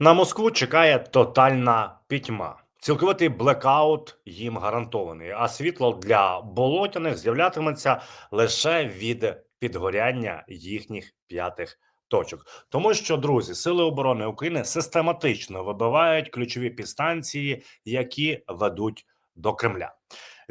На Москву чекає тотальна пітьма. Цілковитий блекаут їм гарантований, а світло для болотяних з'являтиметься лише від підгоряння їхніх п'ятих точок. Тому що, друзі, сили оборони України систематично вибивають ключові підстанції, які ведуть до Кремля.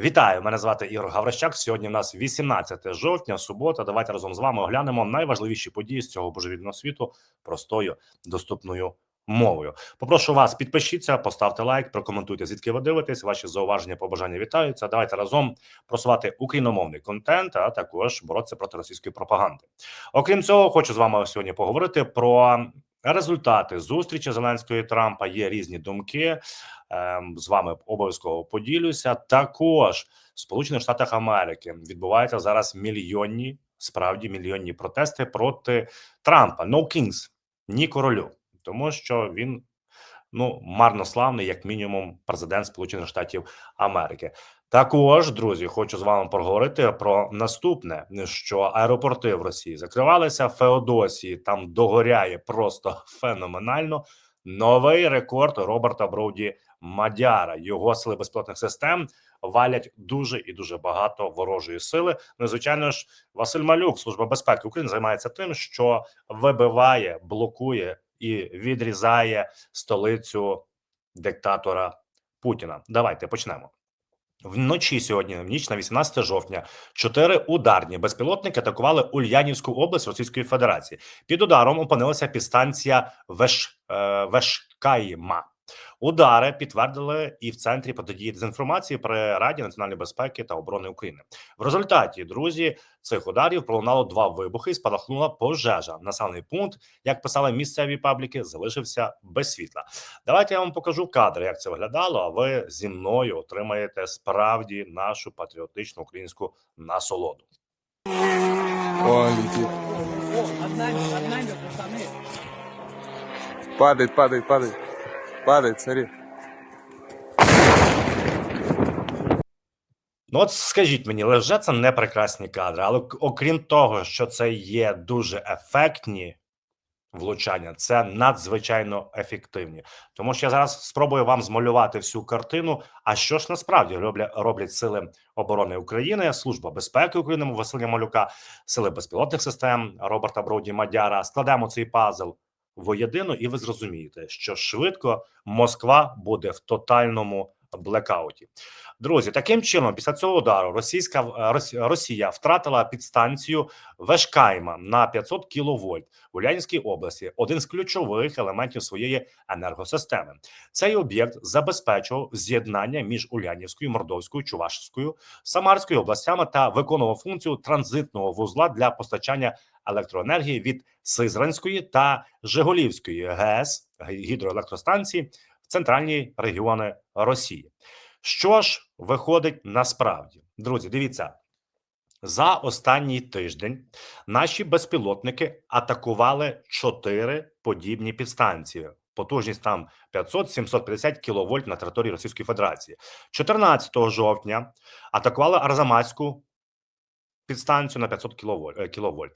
Вітаю! Мене звати Ігор Гаврищак. Сьогодні в нас 18 жовтня, субота. Давайте разом з вами оглянемо найважливіші події з цього божевільного світу простою доступною мовою. Попрошу вас, підпишіться, поставте лайк, прокоментуйте, звідки ви дивитесь. Ваші зауваження, побажання вітаються. Давайте разом просувати україномовний контент, а також боротися проти російської пропаганди. Окрім цього, хочу з вами сьогодні поговорити про результати зустрічі Зеленського і Трампа. Є різні думки. Ем, з вами обов'язково поділюся. Також в Сполучених Штатах Америки відбуваються зараз мільйонні, справді мільйонні протести проти Трампа. No Kings, ні королю тому що він ну марнославний, як мінімум, президент Сполучених Штатів Америки. Також друзі, хочу з вами поговорити про наступне: що аеропорти в Росії закривалися. Феодосії там догоряє просто феноменально. Новий рекорд Роберта Броуді Мадяра. Його сили безпілотних систем валять дуже і дуже багато ворожої сили. Ну, і, звичайно ж, Василь Малюк, служба безпеки України, займається тим, що вибиває, блокує і відрізає столицю диктатора Путіна. Давайте почнемо. Вночі сьогодні, в ніч на 18 жовтня, чотири ударні безпілотники атакували Ульянівську область Російської Федерації. Під ударом опинилася підстанція Веш, е, Вешкайма. Удари підтвердили і в центрі протидії дезінформації при Раді національної безпеки та оборони України. В результаті друзі цих ударів пролунало два вибухи і спалахнула пожежа. Населений пункт, як писали місцеві пабліки, залишився без світла. Давайте я вам покажу кадри, як це виглядало. А ви зі мною отримаєте справді нашу патріотичну українську насолоду. Падает, падает, падает. Падает, смотри. Ну, от скажіть мені, лише це не прекрасні кадри, але окрім того, що це є дуже ефектні влучання, це надзвичайно ефективні. Тому що я зараз спробую вам змалювати всю картину. А що ж насправді роблять, роблять сили оборони України, служба безпеки України Василя Малюка, сили безпілотних систем Роберта Броуді Мадяра. Складемо цей пазл воєдино, і ви зрозумієте, що швидко Москва буде в тотальному блекауті. Друзі, таким чином, після цього удару, російська е, Рос- Росія втратила підстанцію Вешкайма на 500 кВт в Улянській області, один з ключових елементів своєї енергосистеми. Цей об'єкт забезпечував з'єднання між Улянівською, Мордовською, Чувашською, Самарською областями та виконував функцію транзитного вузла для постачання електроенергії від Сизранської та Жигулівської ГЕС гідроелектростанції центральні регіони Росії. Що ж виходить насправді, друзі? Дивіться за останній тиждень. Наші безпілотники атакували чотири подібні підстанції. Потужність там 500-750 кВт на території Російської Федерації. 14 жовтня атакували Арзамаську підстанцію на 500 кВт. кВт.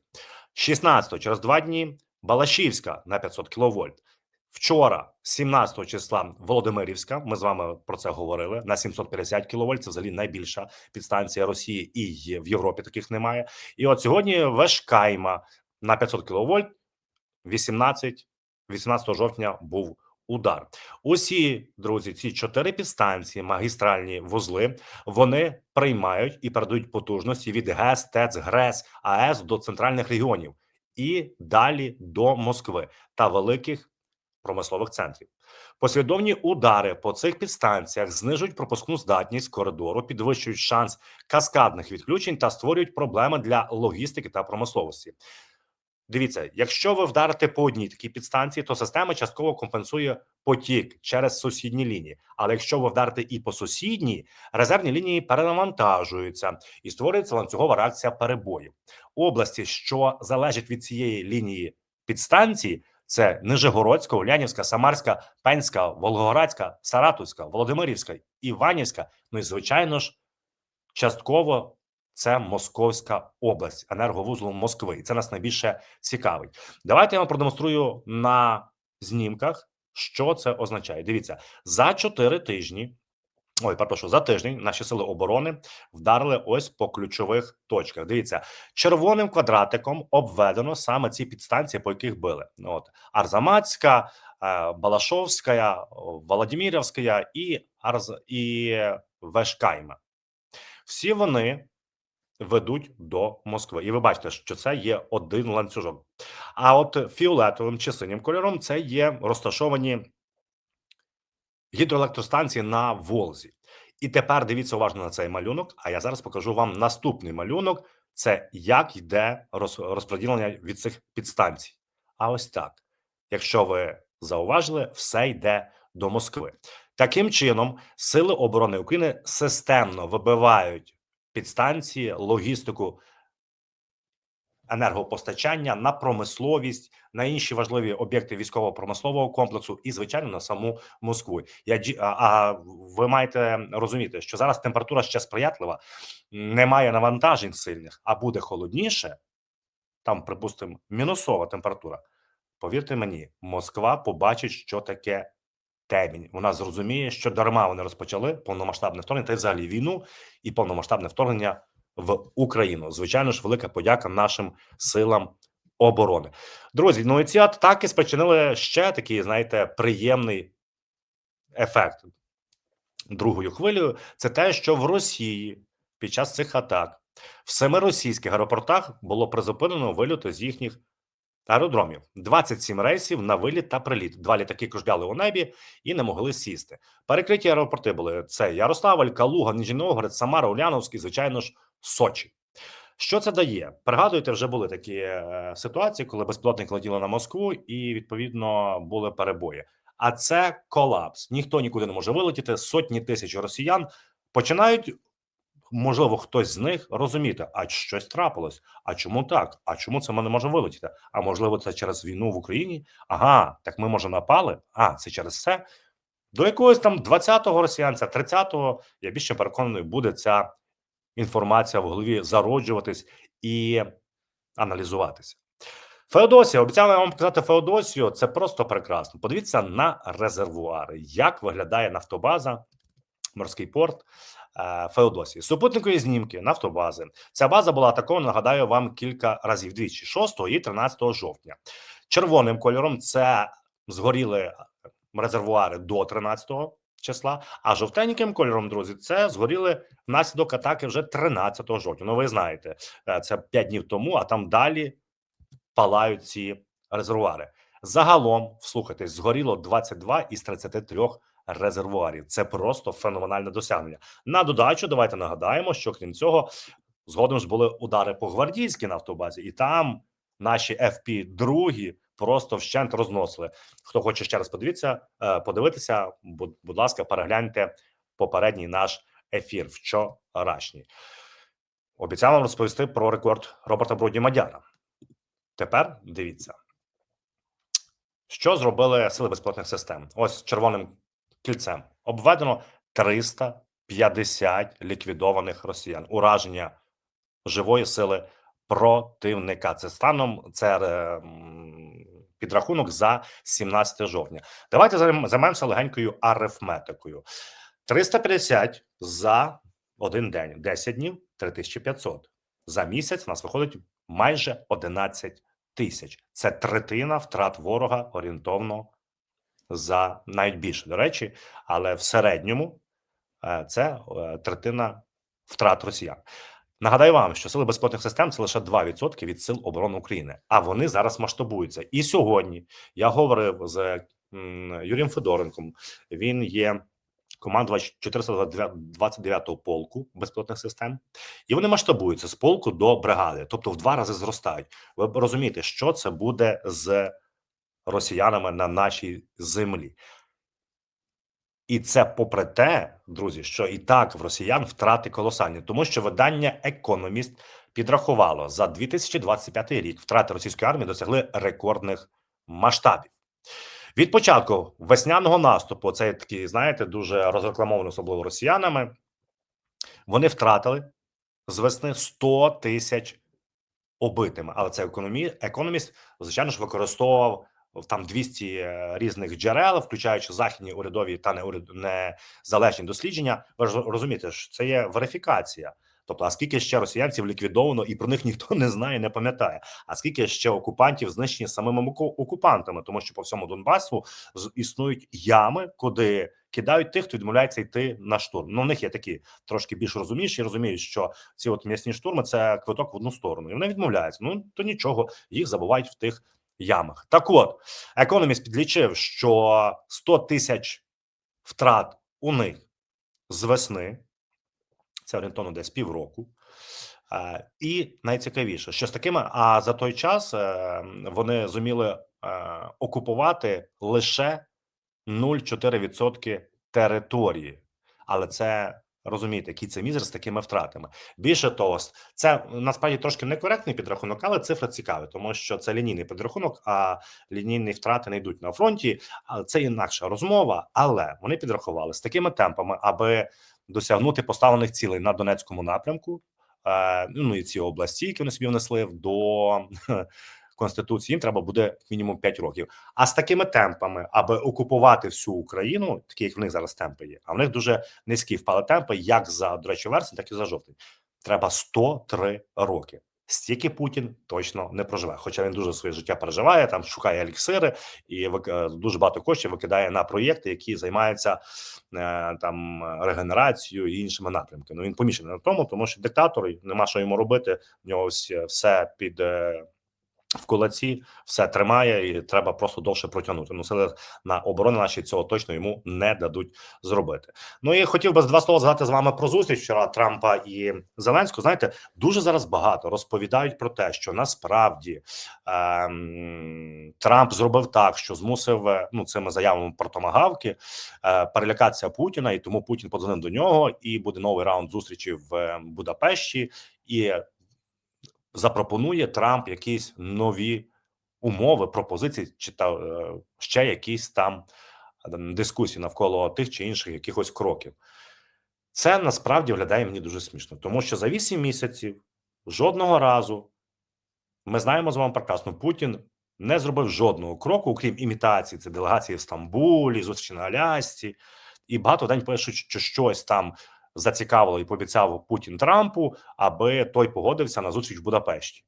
16 через два дні Балашівська на 500 кВт. Вчора, 17 числа, Володимирівська. Ми з вами про це говорили на 750 кВт. Це взагалі найбільша підстанція Росії, і в Європі таких немає. І от сьогодні Вешкайма на 500 кВт. 18, 18 жовтня був удар. Усі друзі, ці чотири підстанції, магістральні вузли, вони приймають і передають потужності від ГЕС, ТЕЦ, ГРЕС, АЕС до центральних регіонів і далі до Москви та великих промислових центрів. Послідовні удари по цих підстанціях знижують пропускну здатність коридору, підвищують шанс каскадних відключень та створюють проблеми для логістики та промисловості. Дивіться, якщо ви вдарите по одній такій підстанції, то система частково компенсує потік через сусідні лінії. Але якщо ви вдарите і по сусідній, резервні лінії перенавантажуються і створюється ланцюгова реакція перебоїв. Області, що залежать від цієї лінії підстанції, це Нижегородська, Улянівська, Самарська, Пенська, Волгоградська, Саратовська, Володимирівська, Іванівська. Ну і звичайно ж, частково це Московська область, енерговузлом Москви. І це нас найбільше цікавить. Давайте я вам продемонструю на знімках, Що це означає? Дивіться, за 4 тижні, ой, перепрошую, за тиждень наші сили оборони вдарили ось по ключових точках. Дивіться, червоним квадратиком обведено саме ці підстанції, по яких били. От Арзамацька, е, Балашовська, Володимирівська і Арз і Вешкайма. Всі вони ведуть до Москви. І ви бачите, що це є один ланцюжок. А от фіолетовим чи синім кольором це є розташовані гідроелектростанції на Волзі. І тепер дивіться уважно на цей малюнок. А я зараз покажу вам наступний малюнок: це як йде роз- розподілення від цих підстанцій. А ось так. Якщо ви зауважили, все йде до Москви. Таким чином, сили оборони України системно вибивають підстанції, логістику енергопостачання на промисловість, на інші важливі об'єкти військово-промислового комплексу і, звичайно, на саму Москву. Я а, ви маєте розуміти, що зараз температура ще сприятлива, немає навантажень сильних, а буде холодніше. Там, припустимо, мінусова температура. Повірте мені, Москва побачить, що таке темінь. Вона зрозуміє, що дарма вони розпочали повномасштабне вторгнення та й взагалі війну і повномасштабне вторгнення в Україну. Звичайно ж, велика подяка нашим силам оборони. Друзі, ну і ці атаки спричинили ще такий, знаєте, приємний ефект другою хвилею. Це те, що в Росії під час цих атак в семи російських аеропортах було призупинено вильоти з їхніх аеродромів. 27 рейсів на виліт та приліт. Два літаки кружляли у небі і не могли сісти. Перекриті аеропорти були це Ярославль, Калуга, Нижній Новгород, Самара, Уляновський, звичайно ж, Сочі. Що це дає? Пригадуєте, вже були такі е, ситуації, коли безпілотники летіли на Москву, і відповідно були перебої. А це колапс. Ніхто нікуди не може вилетіти. Сотні тисяч росіян починають, можливо, хтось з них розуміти, а щось трапилось. А чому так? А чому це ми не можемо вилетіти? А можливо, це через війну в Україні? Ага, так ми може напали. А це через це. До якогось там 20-го росіянця, 30-го, я більше переконаний, буде ця інформація в голові зароджуватись і аналізуватися. Феодосія, обіцяли вам показати Феодосію. Це просто прекрасно. Подивіться на резервуари, як виглядає нафтобаза, морський порт е, Феодосії. Супутникові знімки нафтобази. Ця база була атакована, нагадаю вам кілька разів двічі: 6 і 13 жовтня. Червоним кольором це згоріли резервуари до 13 числа. А жовтеньким кольором, друзі, це згоріли внаслідок атаки вже 13 жовтня. Ну, ви знаєте, е, це 5 днів тому, а там далі палають ці резервуари. Загалом, слухайтесь, згоріло 22 із 33 резервуарів. Це просто феноменальне досягнення. На додачу, давайте нагадаємо, що крім цього, згодом ж були удари по гвардійській нафтобазі, і там наші FP другі просто вщент розносили. Хто хоче ще раз подивитися, е, подивитися, будь, будь ласка, перегляньте попередній наш ефір вчорашній. Обіцяв вам розповісти про рекорд Роберта Броді Мадяра. Тепер дивіться, що зробили сили безпілотних систем. Ось червоним кільцем обведено 350 ліквідованих росіян, ураження живої сили противника. Це станом це е, підрахунок за 17 жовтня. Давайте займ- займемося легенькою арифметикою. 350 за один день, 10 днів 3500. За місяць у нас виходить майже 11 тисяч. Це третина втрат ворога орієнтовно за навіть більше, до речі, але в середньому е, це е, третина втрат росіян. Нагадаю вам, що сили безпілотних систем це лише 2% від сил оборони України, а вони зараз масштабуються. І сьогодні я говорив з Юрієм Федоренком. Він є командувач 429-го полку безпілотних систем, і вони масштабуються з полку до бригади, тобто в два рази зростають. Ви розумієте, що це буде з росіянами на нашій землі. І це попри те, друзі, що і так в росіян втрати колосальні, тому що видання Економіст підрахувало за 2025 рік втрати російської армії досягли рекордних масштабів. Від початку весняного наступу, цей такий, знаєте, дуже розрекламований, особливо росіянами. Вони втратили з весни 100 тисяч убитими. Але це економі... економіст, звичайно ж, використовував там 200 е, різних джерел, включаючи західні урядові та незалежні дослідження. Ви ж розумієте, що це є верифікація. Тобто, а скільки ще росіянців ліквідовано, і про них ніхто не знає, не пам'ятає. А скільки ще окупантів знищені самими оку- окупантами, тому що по всьому Донбасу існують ями, куди кидають тих, хто відмовляється йти на штурм. Ну, в них є такі трошки більш розумніші, розуміють, що ці от м'ясні штурми це квиток в одну сторону, і вони відмовляються. Ну то нічого, їх забувають в тих ямах. Так от, економіст підлічив, що 100 тисяч втрат у них з весни, це орієнтовно десь півроку. Е, І найцікавіше, що з такими, а за той час е, вони зуміли е, окупувати лише 0,4% території. Але це розумієте, який це мізер з такими втратами. Більше того, це насправді трошки некоректний підрахунок, але цифра цікава, тому що це лінійний підрахунок, а лінійні втрати не йдуть на фронті. Це інакша розмова. Але вони підрахували з такими темпами, аби досягнути поставлених цілей на Донецькому напрямку. Е, ну і ці області, які вони собі внесли до конституції, їм треба буде мінімум 5 років. А з такими темпами, аби окупувати всю Україну, такі як в них зараз темпи є, а в них дуже низькі впали темпи, як за до речі, вересень, так і за жовтень. Треба 103 роки. Стільки Путін точно не проживе. Хоча він дуже своє життя переживає, там шукає еліксири і е, дуже багато коштів викидає на проєкти, які займаються е, там регенерацією і іншими напрямками. Ну він помішаний на тому, тому що диктатор нема що йому робити. В нього все, все під е, в кулаці, все тримає, і треба просто довше протягнути. Ну, сили на оборони наші цього точно йому не дадуть зробити. Ну і хотів би з два слова згадати з вами про зустріч вчора Трампа і Зеленського. Знаєте, дуже зараз багато розповідають про те, що насправді ем, Трамп зробив так, що змусив е, ну цими заявами про томагавки е, перелякатися Путіна, і тому Путін подзвонив до нього, і буде новий раунд зустрічі в е, Будапешті. І запропонує Трамп якісь нові умови, пропозиції, чи та е, ще якісь там ем, дискусії навколо тих чи інших якихось кроків. Це насправді виглядає мені дуже смішно, тому що за 8 місяців жодного разу ми знаємо з вами прекрасно, Путін не зробив жодного кроку, окрім імітації. Це делегації в Стамбулі, зустрічі на Алясці, і багато день пишуть, що щось там зацікавило і пообіцяв Путін Трампу, аби той погодився на зустріч в Будапешті.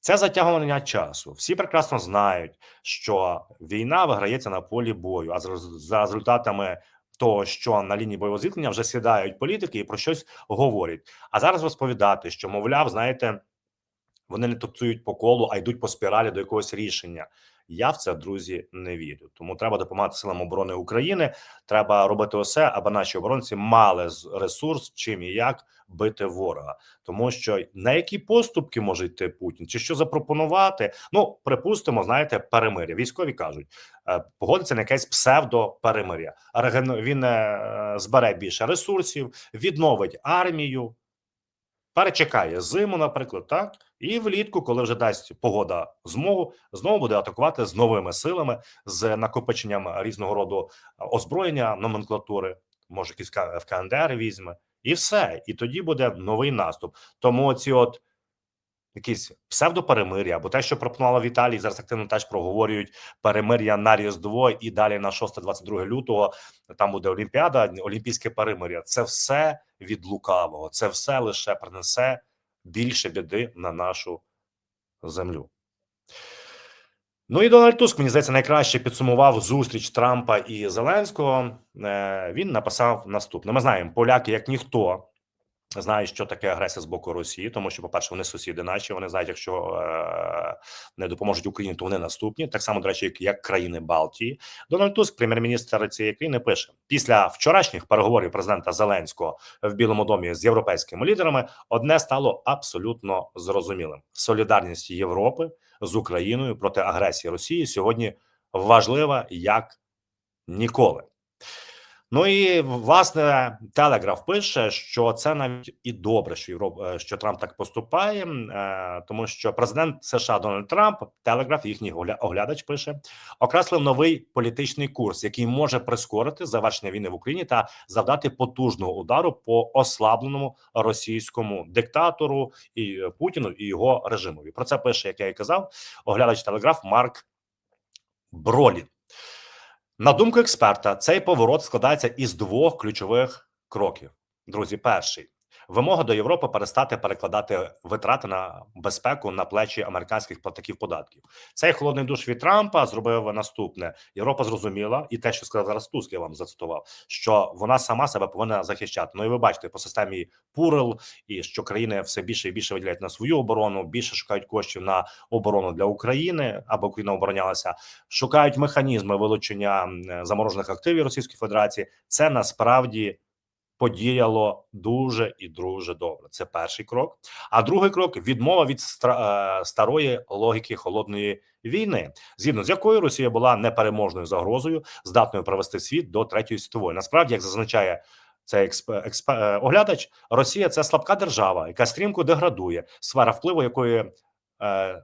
Це затягування часу. Всі прекрасно знають, що війна виграється на полі бою, а за, результатами того, що на лінії бойового зіткнення вже сідають політики і про щось говорять. А зараз розповідати, що мовляв, знаєте, вони не тупцюють по колу, а йдуть по спіралі до якогось рішення. Я в це, друзі, не вірю. Тому треба допомагати силам оборони України. Треба робити усе, аби наші оборонці мали ресурс, чим і як бити ворога. Тому що на які поступки може йти Путін, чи що запропонувати? Ну припустимо, знаєте, перемиря. Військові кажуть, е, погодиться на якесь псевдо-перемиря. Він е, збере більше ресурсів, відновить армію, перечекає зиму, наприклад, так і влітку, коли вже дасть погода змогу, знову буде атакувати з новими силами, з накопиченням різного роду озброєння, номенклатури, може якісь К- в КНДР візьме, і все. І тоді буде новий наступ. Тому ці от якісь псевдоперемир'я, або те, що пропонувала Віталій, зараз активно теж проговорюють перемир'я на Різдво і далі на 6-22 лютого. Там буде Олімпіада, Олімпійське перемир'я. Це все від лукавого, це все лише принесе більше біди на нашу землю. Ну і Дональд Туск, мені здається, найкраще підсумував зустріч Трампа і Зеленського. Е, Він написав наступне: ми знаємо, поляки, як ніхто, знають, що таке агресія з боку Росії, тому що, по-перше, вони сусіди наші. Вони знають, якщо е, не допоможуть Україні, то вони наступні. Так само, до речі, як, як країни Балтії. Дональд Туск, прем'єр-міністр цієї країни, пише після вчорашніх переговорів президента Зеленського в Білому домі з європейськими лідерами. Одне стало абсолютно зрозумілим: солідарність Європи з Україною проти агресії Росії сьогодні важлива як ніколи. Ну і власне Телеграф пише, що це навіть і добре, що Європ... е, що Трамп так поступає, е, тому що президент США Дональд Трамп, Телеграф, їхній оглядач пише, окреслив новий політичний курс, який може прискорити завершення війни в Україні та завдати потужного удару по ослабленому російському диктатору і е, Путіну і його режимові. Про це пише, як я і казав, оглядач Телеграф Марк Бролін. На думку експерта, цей поворот складається із двох ключових кроків. Друзі, перший вимога до Європи перестати перекладати витрати на безпеку на плечі американських платників податків. Цей холодний душ від Трампа зробив наступне: Європа зрозуміла, і те, що сказав зараз Туск, я вам зацитував, що вона сама себе повинна захищати. Ну і ви бачите по системі Пурл, і що країни все більше і більше виділяють на свою оборону, більше шукають коштів на оборону для України, аби Україна оборонялася, шукають механізми вилучення заморожених активів Російської Федерації. Це насправді подіяло дуже і дуже добре. Це перший крок. А другий крок відмова від е, старої логіки холодної війни, згідно з якою Росія була непереможною загрозою, здатною привести світ до третьої світової. Насправді, як зазначає. Цей експ... е, оглядач Росія це слабка держава, яка стрімко деградує, сфера впливу якої е, е,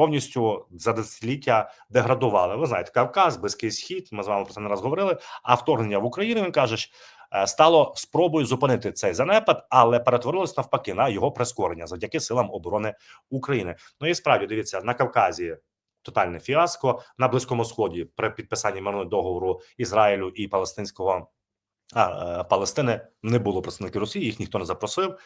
повністю за десятиліття деградували. Ви знаєте, Кавказ, Близький Схід. Ми з вами про це не раз говорили. А вторгнення в Україну він каже, ж, е, стало спробою зупинити цей занепад, але перетворилось навпаки на його прискорення завдяки силам оборони України. Ну і справді дивіться на Кавказі. Тотальне фіаско на близькому сході при підписанні мирного договору Ізраїлю і Палестинського а, е, Палестини не було представників Росії, їх ніхто не запросив,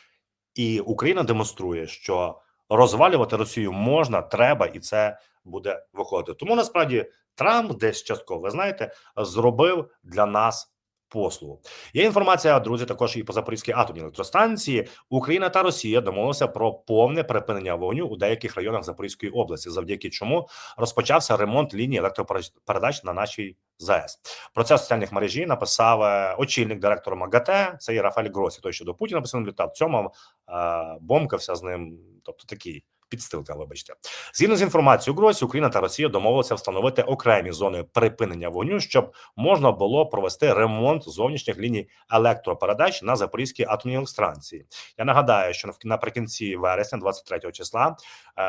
і Україна демонструє, що розвалювати Росію можна, треба, і це буде виходити. Тому насправді Трамп десь частково, ви знаєте, зробив для нас послугу. Є інформація, друзі, також і по Запорізькій атомній електростанції. Україна та Росія домовилися про повне припинення вогню у деяких районах Запорізької області, завдяки чому розпочався ремонт лінії електропередач на нашій ЗАЕС. Про це в соціальних мережі написав е, очільник директора МАГАТЕ. Це є Рафаель Гросі, той, що до Путіна постійно літав. Цьому е, бомкався з ним. Тобто такий підстилка, вибачте. Згідно з інформацією Гросі, Україна та Росія домовилися встановити окремі зони припинення вогню, щоб можна було провести ремонт зовнішніх ліній електропередач на Запорізькій атомній електростанції. Я нагадаю, що наприкінці вересня, 23 числа, е,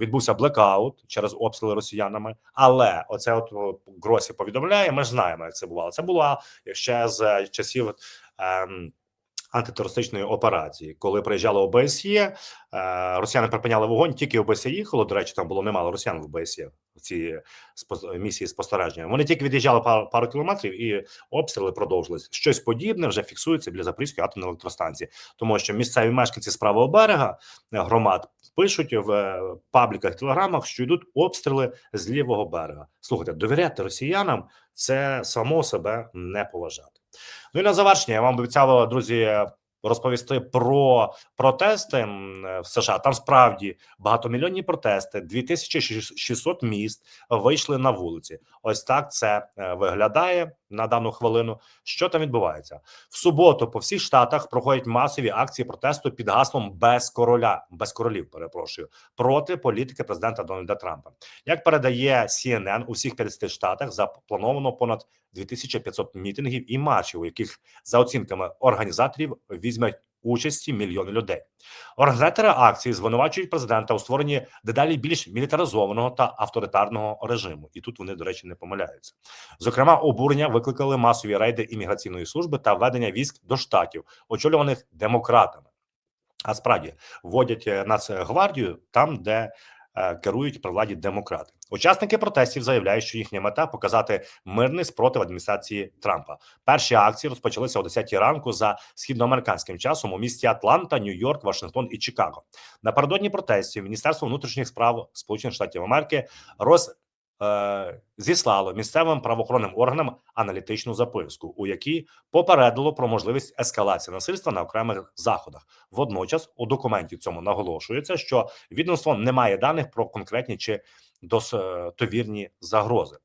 відбувся блекаут через обстріли росіянами. Але оце от Гросі повідомляє. Ми ж знаємо, як це бувало. Це була ще з часів. ем, Антитерористичної операції, коли приїжджало ОБСЄ, е, росіяни припиняли вогонь, тільки ОБСЄ їхало. До речі, там було немало росіян в ОБСЄ в цій місії спостереження. Вони тільки від'їжджали пару, пару кілометрів, і обстріли продовжились. Щось подібне вже фіксується біля Запорізької атомної електростанції, тому що місцеві мешканці з правого берега е, громад пишуть в е, пабліках, телеграмах, що йдуть обстріли з лівого берега. Слухайте, довіряти росіянам це само себе не поважати. Ну і на завершення я вам обіцяв, друзі, розповісти про протести в США. Там справді багатомільйонні протести, 2600 міст вийшли на вулиці. Ось так це е, виглядає на дану хвилину. Що там відбувається в суботу? По всіх штатах проходять масові акції протесту під гаслом без короля, без королів. Перепрошую проти політики президента Дональда Трампа. Як передає CNN, у всіх 50 штатах заплановано понад 2500 мітингів і маршів, у яких за оцінками організаторів візьмуть участі мільйони людей. Організатори акції звинувачують президента у створенні дедалі більш мілітаризованого та авторитарного режиму, і тут вони, до речі, не помиляються. Зокрема, обурення викликали масові рейди імміграційної служби та введення військ до штатів, очолюваних демократами. А справді вводять е, Нацгвардію там, де е, керують при владі демократи. Учасники протестів заявляють, що їхня мета показати мирний спротив адміністрації Трампа. Перші акції розпочалися о 10 ранку за східноамериканським часом у місті Атланта, Нью-Йорк, Вашингтон і Чикаго. Напередодні протестів Міністерство внутрішніх справ Сполучених Штатів Америки роз е, зіслало місцевим правоохоронним органам аналітичну записку, у якій попередило про можливість ескалації насильства на окремих заходах. Водночас у документі цьому наголошується, що відомство не має даних про конкретні чи достовірні загрози.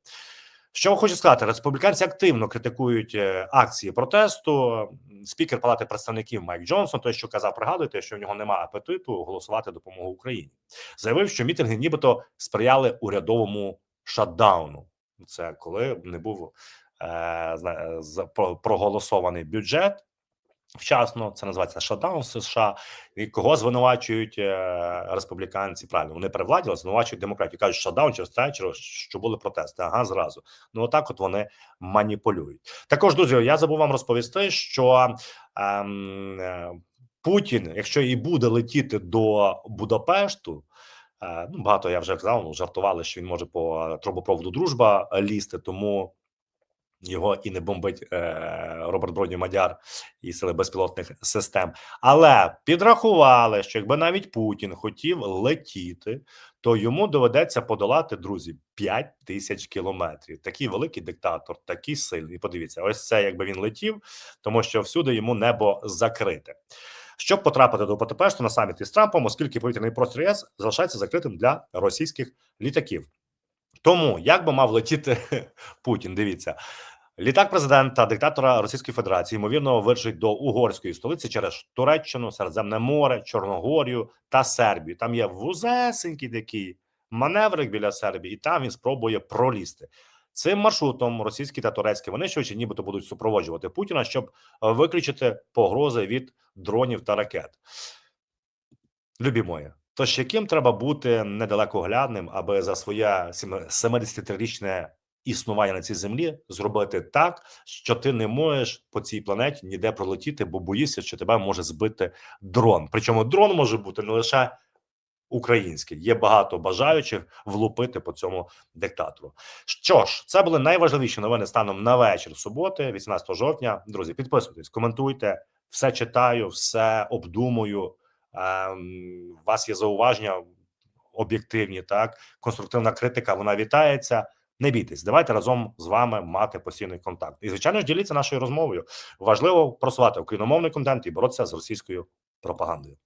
Що хочу сказати, республіканці активно критикують е, акції протесту. Спікер Палати представників Майк Джонсон, той, що казав, пригадуєте, що в нього немає апетиту голосувати допомогу Україні, заявив, що мітинги, нібито сприяли урядовому шатдауну. Це коли не був е, проголосований бюджет. Вчасно це називається шатдаун США. І кого звинувачують е, республіканці? Правильно, вони при владі звинувачують демократів. Кажуть, шатдаун через те, через що були протести. Ага, зразу. Ну отак, от вони маніпулюють. Також, друзі, я забув вам розповісти, що ем, е, Путін, якщо і буде летіти до Будапешту, Е, ну, багато я вже казав, ну, жартували, що він може по трубопроводу дружба лізти, тому його і не бомбить е, Роберт Бродній Мадяр і сили безпілотних систем. Але підрахували, що якби навіть Путін хотів летіти, то йому доведеться подолати друзі 5 тисяч кілометрів. Такий великий диктатор, такий сильний. Подивіться, ось це якби він летів, тому що всюди йому небо закрите. Щоб потрапити до Будапешту на саміт із Трампом, оскільки повітряний простір ЄС залишається закритим для російських літаків. Тому як би мав летіти Путін? Дивіться. Літак президента диктатора Російської Федерації ймовірно вирушить до угорської столиці через Туреччину, Середземне море, Чорногорію та Сербію. Там є вузесенький такий маневрик біля Сербії, і там він спробує пролізти. Цим маршрутом російські та турецькі винищувачі нібито будуть супроводжувати Путіна, щоб е, виключити погрози від дронів та ракет. Любі мої, тож яким треба бути недалекоглядним, аби за своє сім- 73-річне існування на цій землі зробити так, що ти не можеш по цій планеті ніде пролетіти, бо боїшся, що тебе може збити дрон. Причому дрон може бути не лише український, є багато бажаючих влупити по цьому диктатору. Що ж, це були найважливіші новини станом на вечір суботи, 18 жовтня. Друзі, підписуйтесь, коментуйте, все читаю, все обдумую. Ем, у вас є зауваження об'єктивні, так конструктивна критика. Вона вітається. Не бійтесь, давайте разом з вами мати постійний контакт. І звичайно ж діліться нашою розмовою. Важливо просувати україномовний контент і боротися з російською пропагандою.